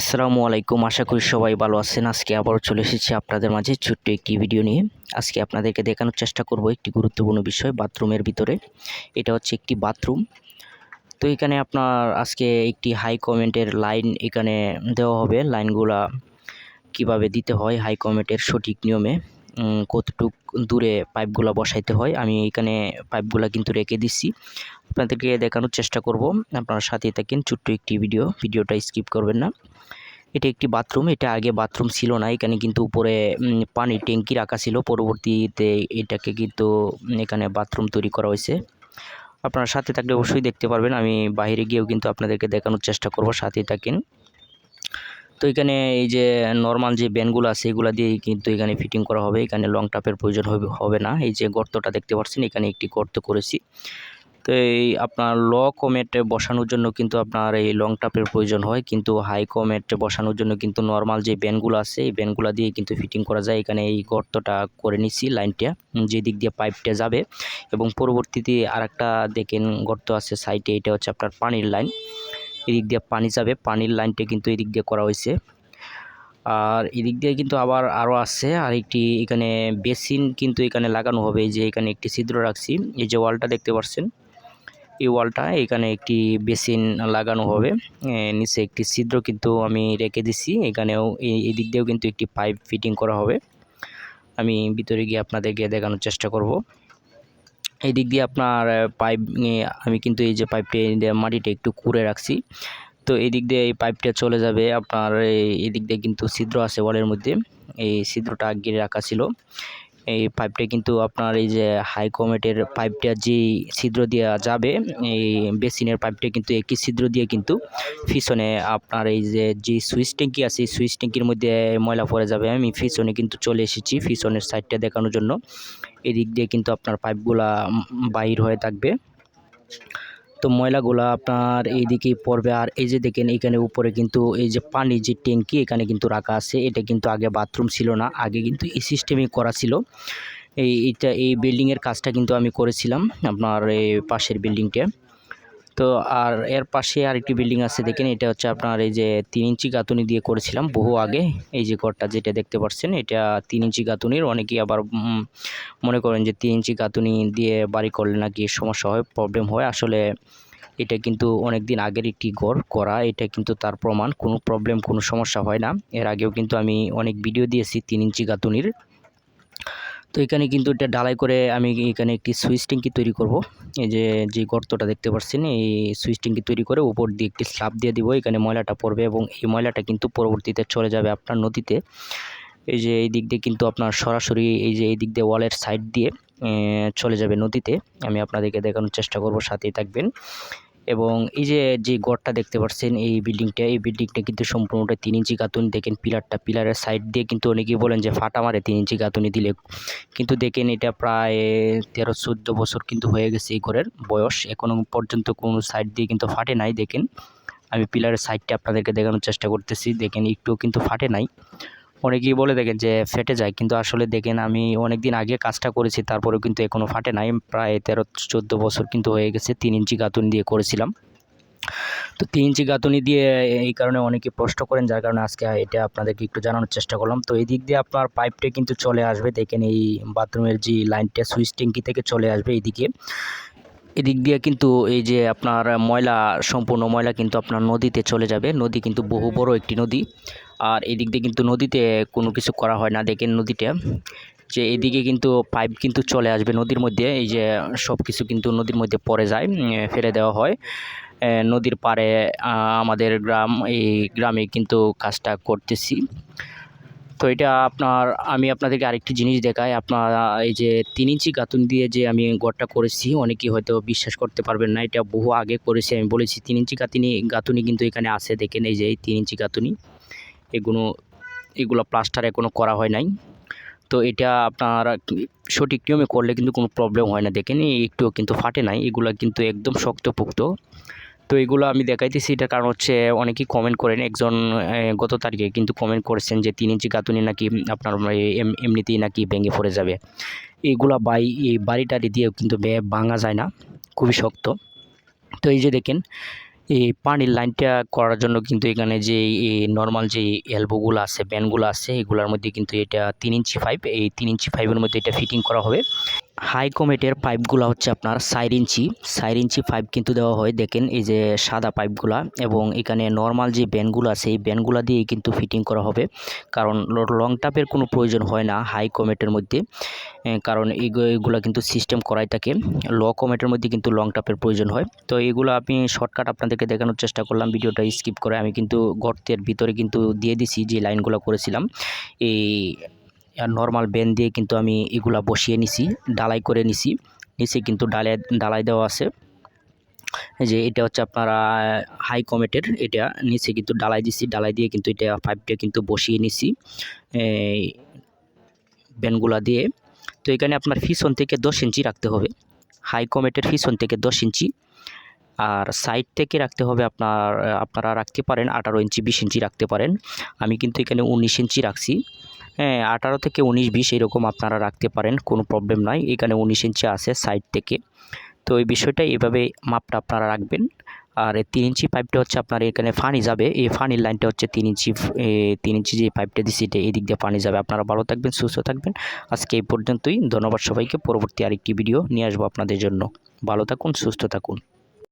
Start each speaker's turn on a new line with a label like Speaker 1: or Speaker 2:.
Speaker 1: আসসালামু আলাইকুম, আশা করি সবাই ভালো আছেন। আজকে আবার চলে এসেছি আপনাদের মাঝে ছোট্ট একটি ভিডিও নিয়ে। আজকে আপনাদেরকে দেখানোর চেষ্টা করব একটি গুরুত্বপূর্ণ বিষয় বাথরুমের ভিতরে। এটা হচ্ছে একটি বাথরুম তো এখানে আপনার আজকে একটি হাই কমেন্টের লাইন এখানে দেওয়া হবে। লাইনগুলা কীভাবে দিতে হয় হাই কমেন্টের সঠিক নিয়মে। কতটুক দূরে পাইপগুলো বসাইতে হয়, আমি এখানে পাইপগুলো কিন্তু রেখে দিচ্ছি। আপনাদেরকে দেখানোর চেষ্টা করব, আপনারা সাথে থাকেন, ছোট্ট একটি ভিডিও, ভিডিওটা স্কিপ করবেন না। এটা একটি বাথরুম, এটা আগে বাথরুম ছিল না, এখানে কিন্তু উপরে পানির ট্যাঙ্কি রাখা ছিল, পরবর্তীতে এটাকে কিন্তু এখানে বাথরুম তৈরি করা হয়েছে। আপনারা সাথে থাকলে অবশ্যই দেখতে পারবেন, আমি বাইরে গিয়েও কিন্তু আপনাদেরকে দেখানোর চেষ্টা করব সাথেই থাকেন। তো এখানে এই যে নর্মাল যে ব্যানগুলো আছে, এগুলো দিয়েই কিন্তু এখানে ফিটিং করা হবে। এখানে লং টাপের প্রয়োজন হবে হবে না। এই যে গর্তটা দেখতে পাচ্ছেন, এখানে একটি গর্ত করেছি। তো এই আপনার ল কমেট বসানোর জন্য কিন্তু আপনার এই লং টাপের প্রয়োজন হয়। কিন্তু হাই কমেট বসানোর জন্য কিন্তু নর্মাল যে ব্যানগুলো আছে, এই ব্যানগুলো দিয়ে কিন্তু ফিটিং করা যায়। এখানে এই গর্তটা করে নিচ্ছি লাইনটা। যে দিক দিয়ে পাইপটা যাবে। এবং পরবর্তীতে আরেকটা দেখেন গর্ত আছে সাইডে, এটা হচ্ছে আপনার পানির লাইন। এদিক দিয়ে পানি যাবে, পানির লাইনটা কিন্তু এদিক দিয়ে করা হয়েছে। আর এদিক দিয়ে কিন্তু আবার আরও আছে, আর একটি এখানে বেসিন কিন্তু এখানে লাগানো হবে, যে এখানে একটি ছিদ্র রাখছি। এই যে ওয়ালটা দেখতে পাচ্ছেন, এই ওয়ালটা এখানে একটি বেসিন লাগানো হবে। নিচে একটি ছিদ্র কিন্তু আমি রেখে দিছি, এখানেও এই এই দিক দিয়েও কিন্তু একটি পাইপ ফিটিং করা হবে। আমি ভিতরে গিয়ে আপনাদেরকে দেখানোর চেষ্টা করব। এই দিক দিয়ে আপনার পাইপ আমি কিন্তু এই যে পাইপটি মাটিটা একটু কুড়ে রাখছি। তো এই দিক দিয়ে এই পাইপটা চলে যাবে আপনার, এই- দিক দিয়ে কিন্তু ছিদ্র আছে ওয়ালের মধ্যে। এই ছিদ্রটা আগে রাখা ছিল। এই পাইপটা কিন্তু আপনার এই যে হাই কমেটের পাইপটা যে ছিদ্র দিয়ে যাবে, এই বেসিনের পাইপটা কিন্তু একই ছিদ্র দিয়ে কিন্তু পিছনে আপনার এই যে যে সুইচ ট্যাঙ্কি আছে সুইচ ট্যাঙ্কির মধ্যে ময়লা পড়ে যাবে। আমি পিছনে কিন্তু চলে এসেছি পিছনের সাইডটা দেখানোর জন্য। এদিক দিয়ে কিন্তু আপনার পাইপগুলা বাহির হয়ে থাকবে। তো ময়লাগুলো আপনার এইদিকেই পড়বে। আর এই যে দেখেন, এখানে উপরে কিন্তু এই যে পানি যে ট্যাঙ্কি, এখানে কিন্তু রাখা আছে। এটা কিন্তু আগে বাথরুম ছিল না, আগে কিন্তু এই সিস্টেমই করা ছিল। এই এইটা এই বিল্ডিংয়ের কাজটা কিন্তু আমি করেছিলাম, আপনার এই পাশের বিল্ডিংটা তো আর এর পাশে আরেকটি বিল্ডিং আছে, দেখেন, এটা হচ্ছে আপনার এই যে তিন ইঞ্চি গাঁথুনি দিয়ে করেছিলাম বহু আগে। এই যে ঘরটা যেটা দেখতে পাচ্ছেন, এটা তিন ইঞ্চি গাঁথুনির। অনেকেই আবার মনে করেন যে তিন ইঞ্চি গাঁথুনি দিয়ে বাড়ি করলে নাকি সমস্যা হয় প্রবলেম হয়। আসলে এটা কিন্তু অনেক দিন আগের একটি ঘর করা, এটা কিন্তু তার প্রমাণ। কোনো প্রবলেম কোনো সমস্যা হয় না। এর আগেও কিন্তু আমি অনেক ভিডিও দিয়েছি তিন ইঞ্চি গাঁথুনির। তো এখানে কিন্তু এটা ঢালাই করে আমি এখানে একটি সুইচ ট্যাঙ্কি তৈরি করব। এই যে যে গর্তটা দেখতে পাচ্ছেন, এই সুইচ ট্যাঙ্কি তৈরি করে উপর দিয়ে একটি স্ল্যাব দিয়ে দিব। এখানে ময়লাটা পড়বে এবং এই ময়লাটা কিন্তু পরবর্তীতে চলে যাবে আপনার নদীতে। এই যে, এই দিক দিয়ে কিন্তু আপনার সরাসরি এই যে, এই দিক দিয়ে ওয়ালের সাইড দিয়ে চলে যাবে নদীতে। আমি আপনাদেরকে দেখানোর চেষ্টা করব, সাথেই থাকবেন। এবং এই যে যে গড়টা দেখতে পাচ্ছেন, এই বিল্ডিংটা এই বিল্ডিংটা কিন্তু সম্পূর্ণটা তিন ইঞ্চি গাঁথুনি দেখেন পিলারটা, পিলারের সাইড দিয়ে কিন্তু অনেকেই বলেন যে ফাটা মারে তিন ইঞ্চি গাঁথুনি দিলে। কিন্তু দেখেন এটা প্রায় তেরো, চোদ্দ বছর কিন্তু হয়ে গেছে এই ঘরের বয়স। এখনও পর্যন্ত কোনো সাইড দিয়ে কিন্তু ফাটে নাই। দেখেন, আমি পিলারের সাইডটা আপনাদেরকে দেখানোর চেষ্টা করতেছি। দেখেন, একটুও কিন্তু ফাটে নাই। অনেকেই বলে দেখেন যে ফেটে যায়, কিন্তু আসলে দেখেন আমি অনেক দিন আগে কাজটা করেছি, তারপরেও কিন্তু এখনও ফাটে নাই। প্রায় তেরো, চোদ্দ বছর কিন্তু হয়ে গেছে, তিন ইঞ্চি গাঁথুনি দিয়ে করেছিলাম। তো তিন ইঞ্চি গাঁথুনি দিয়ে এই কারণে অনেকে প্রশ্ন করেন, যার কারণে আজকে এটা আপনাদেরকে একটু জানানোর চেষ্টা করলাম। তো এই দিক দিয়ে আপনার পাইপটা কিন্তু চলে আসবে, দেখেন এই বাথরুমের যে লাইনটা, সুইচ ট্যাঙ্কি থেকে চলে আসবে এইদিকে। এদিক দিয়ে কিন্তু এই যে আপনার ময়লা, সম্পূর্ণ ময়লা কিন্তু আপনার নদীতে চলে যাবে। নদী কিন্তু বহু বড় একটি নদী। আর এদিক দিয়ে কিন্তু নদীতে কোনো কিছু করা হয় না দেখেন নদীটা। যে এদিকে কিন্তু পাইপ কিন্তু চলে আসবে নদীর মধ্যে। এই যে সব কিছু কিন্তু নদীর মধ্যে পড়ে যায় ফেলে দেওয়া হয়। নদীর পাড়ে আমাদের গ্রাম, এই গ্রামে কিন্তু কাজটা করতেছি। তো এটা আপনার, আমি আপনাদেরকে আরেকটি জিনিস দেখাই। আপনার এই যে তিন ইঞ্চি গাঁথুন দিয়ে যে আমি ঘরটা করেছি, অনেকেই হয়তো বিশ্বাস করতে পারবেন না, এটা বহু আগে করেছি, আমি বলেছি তিন ইঞ্চি গাঁথুনি গাঁথুনি কিন্তু এখানে আছে, দেখেন এই যে এই তিন ইঞ্চি গাঁথুনি। এগুলো এগুলো প্লাস্টার এখনও করা হয় নাই। তো এটা আপনার সঠিক নিয়মে করলে কিন্তু কোনো প্রবলেম হয় না, দেখেন একটুও কিন্তু ফাটে নাই, এগুলো কিন্তু একদম শক্তপোক্ত। তো এগুলো আমি দেখাইতেছি। এটার কারণ হচ্ছে অনেকেই কমেন্ট করেন একজন গত তারিখে কিন্তু কমেন্ট করেছেন যে তিন ইঞ্চি গাঁথুনি নাকি আপনার এমনিতেই নাকি ভেঙে পড়ে যাবে। এইগুলা বাই, এই বাড়ি টাড়ি দিয়েও কিন্তু ভাঙা যায় না। খুবই শক্ত। তো এই যে দেখেন, এই পানির লাইনটা করার জন্য কিন্তু এখানে যে নর্মাল যে এলবোগুলো আছে ব্যানগুলো আছে, এগুলোর মধ্যে কিন্তু এটা তিন ইঞ্চি পাইপ এই তিন ইঞ্চি পাইপের মধ্যে এটা ফিটিং করা হবে। হাই কমেটের পাইপগুলো হচ্ছে আপনার side inch side inch pipe কিন্তু দেওয়া হয়। দেখেন এই যে সাদা পাইপগুলা এবং এখানে নর্মাল যে ব্যানগুলো আছে, এই ব্যানগুলো দিয়ে কিন্তু ফিটিং করা হবে। কারণ লং টাপের কোনো প্রয়োজন হয় না হাই কমেটের মধ্যে। কারণ এগুলো কিন্তু সিস্টেম করাই থাকে। লো কমেটের মধ্যে কিন্তু লং টাপের প্রয়োজন হয়। তো এগুলো আমি শর্টকাট আপনাদেরকে দেখানোর চেষ্টা করলাম, ভিডিওটা স্কিপ করে। আমি কিন্তু গর্তের ভিতরে কিন্তু দিয়ে দিছি যে লাইনগুলো করেছিলাম। এই নর্মাল বেন দিয়ে কিন্তু আমি এগুলা বসিয়ে নিছি ডালাই করে নিছি। নিচে কিন্তু ডালাই ডালাই দেওয়া আছে। যে এটা হচ্ছে আপনারা হাই কমেটের এটা নিচে কিন্তু ডালাই দিছি ডালাই দিয়ে কিন্তু এটা পাইপটা কিন্তু বসিয়ে নিছি বেনগুলা দিয়ে। তো এখানে আপনার পিছন থেকে দশ ইঞ্চি রাখতে হবে। হাই কমেটের পিছন থেকে দশ ইঞ্চি, আর সাইড থেকে রাখতে হবে আপনার, আপনারা রাখতে পারেন আঠারো ইঞ্চি, বিশ ইঞ্চি রাখতে পারেন। আমি কিন্তু এখানে উনিশ ইঞ্চি রাখছি। হ্যাঁ আঠারো থেকে উনিশ, বিশ এরকম আপনারা রাখতে পারেন, কোনো প্রবলেম নয় এখানে উনিশ ইঞ্চি আছে সাইড থেকে। তো এই বিষয়টা এভাবে মাপটা আপনারা রাখবেন। আর তিন ইঞ্চি পাইপটা হচ্ছে আপনার এখানে ফানি যাবে। এই ফানির লাইনটা হচ্ছে তিন ইঞ্চি তিন ইঞ্চি যে পাইপটা দিচ্ছি এটা এই দিক দিয়ে ফানি যাবে। আপনারা ভালো থাকবেন, সুস্থ থাকবেন। আজকে এই পর্যন্তই। ধন্যবাদ সবাইকে। পরবর্তী আরেকটি ভিডিও নিয়ে আসব আপনাদের জন্য। ভালো থাকুন, সুস্থ থাকুন।